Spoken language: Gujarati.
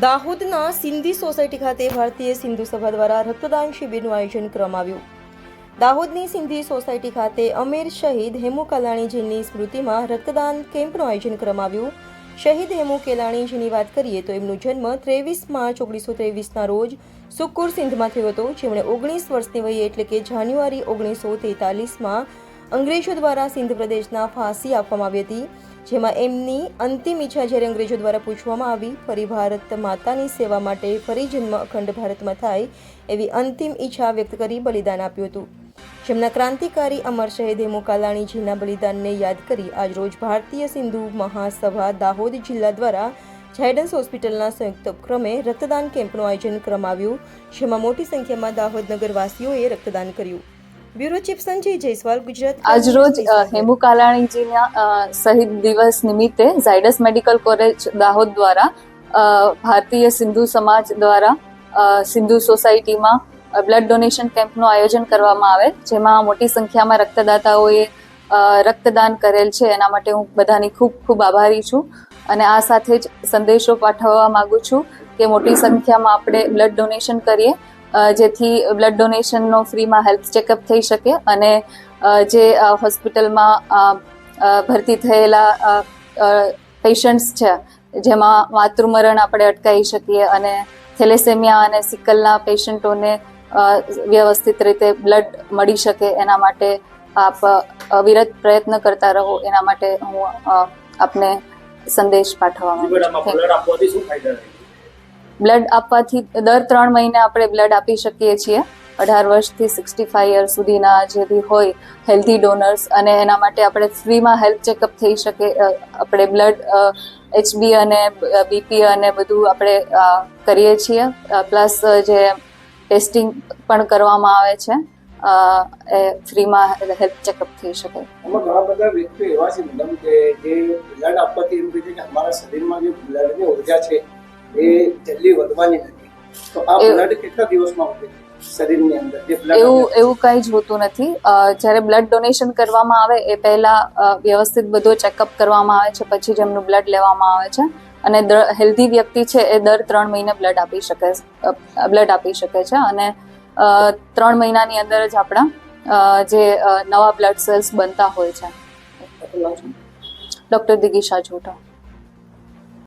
દાહોદના સિંધી સોસાયટી ખાતે ભારતીય સિંધુ સભા દ્વારા રક્તદાન શિબિરનું આયોજન કરવામાં આવ્યું. દાહોદની સિંધી સોસાયટી ખાતે અમીર શહીદ હેમુ કલાણીજીની સ્મૃતિમાં રક્તદાન કેમ્પનું આયોજન કરવામાં આવ્યું. શહીદ હેમુ કેલાણીજીની વાત કરીએ તો એમનો જન્મ ત્રેવીસ માર્ચ ઓગણીસો ત્રેવીસના રોજ સુકુર સિંધમાં થયો હતો. જેમણે ઓગણીસ વર્ષની વયે એટલે કે જાન્યુઆરી ઓગણીસો તેતાલીસમાં અંગ્રેજો દ્વારા સિંધ પ્રદેશના ફાંસી આપવામાં આવી હતી. જેમાં એમની અંતિમ ઈચ્છા જ્યારે અંગ્રેજો દ્વારા પૂછવામાં આવી, ફરી ભારત માતાની સેવા માટે ફરી જન્મ અખંડ ભારતમાં થાય એવી અંતિમ ઈચ્છા વ્યક્ત કરી બલિદાન આપ્યું હતું. જેમના ક્રાંતિકારી અમર શહીદ હેમુ કાલાણીજીના બલિદાનને યાદ કરી આજરોજ ભારતીય સિંધુ મહાસભા દાહોદ જિલ્લા દ્વારા ઝાયડન્સ હોસ્પિટલના સંયુક્ત ઉપક્રમે રક્તદાન કેમ્પનું આયોજન કરવામાં જેમાં મોટી સંખ્યામાં દાહોદ નગરવાસીઓએ રક્તદાન કર્યું. બ્યુરો ચીફ સંજય જયસ્વાલ ગુજરાત આજરોજ હેમુ કાલાણીજીના શહીદ દિવસ નિમિત્તે ઝાયડસ મેડિકલ કોલેજ દાહોદ દ્વારા ભારતીય સિંધુ સમાજ દ્વારા સિંધુ સોસાયટીમાં બ્લડ ડોનેશન કેમ્પનું આયોજન કરવામાં આવે જેમાં મોટી સંખ્યામાં રક્તદાતાઓએ રક્તદાન કરેલ છે. એના માટે હું બધાની ખૂબ ખૂબ આભારી છું. અને આ સાથે જ સંદેશો પાઠવવા માગું છું કે મોટી સંખ્યામાં આપણે બ્લડ ડોનેશન કરીએ. જેથી બ્લડ ડોનેશનનો ફ્રીમાં હેલ્થ ચેકઅપ થઈ શકે અને જે હોસ્પિટલમાં ભરતી થયેલા પેશન્ટ્સ છે જેમાં માતૃમરણ આપણે અટકાવી શકીએ અને થેલેસેમિયા અને સિકલના પેશન્ટોને વ્યવસ્થિત રીતે બ્લડ મળી શકે એના માટે આપ અવિરત પ્રયત્ન કરતા રહો એના માટે હું આપને સંદેશ પાઠવવા માંગુ છું. બ્લડ આપવાથી દર ત્રણ મહિને આપણે બ્લડ આપી શકીએ છીએ. અઢાર વર્ષથી સિક્સટી ફાઈવ યર સુધીના જે બી હોય હેલ્ધી ડોનર્સ અને એના માટે આપણે ફ્રીમાં હેલ્થ ચેકઅપ થઈ શકે આપણે બ્લડ એચબી અને બીપી અને બધું આપણે કરીએ છીએ. પ્લસ જે ટેસ્ટિંગ પણ કરવામાં આવે છે એ ફ્રીમાં હેલ્થ ચેકઅપ થઈ શકે. એમાં ઘણા બધા વ્યક્તિઓ એવા છે મેડમ કે જે બ્લડ આપવાથી એમ કે અમારા શરીરમાં જે બ્લડની ઊર્જા છે એ જલ્દી વધવાની નથી. તો આ બ્લડ કેટલા દિવસમાં વધે શરીરની અંદર? એવું એવું કંઈ જ હોતું નથી. જ્યારે બ્લડ ડોનેશન કરવામાં આવે એ પહેલા વ્યવસ્થિત બધો ચેકઅપ કરવામાં આવે છે પછી જ એમનું બ્લડ લેવામાં આવે છે. અને હેલ્ધી વ્યક્તિ છે એ દર ત્રણ મહિને બ્લડ આપી શકે બ્લડ આપી શકે છે. અને ત્રણ મહિનાની અંદર જ આપણા જે નવા બ્લડ સેલ્સ બનતા હોય છે. ડૉક્ટર દિગીશા જોટા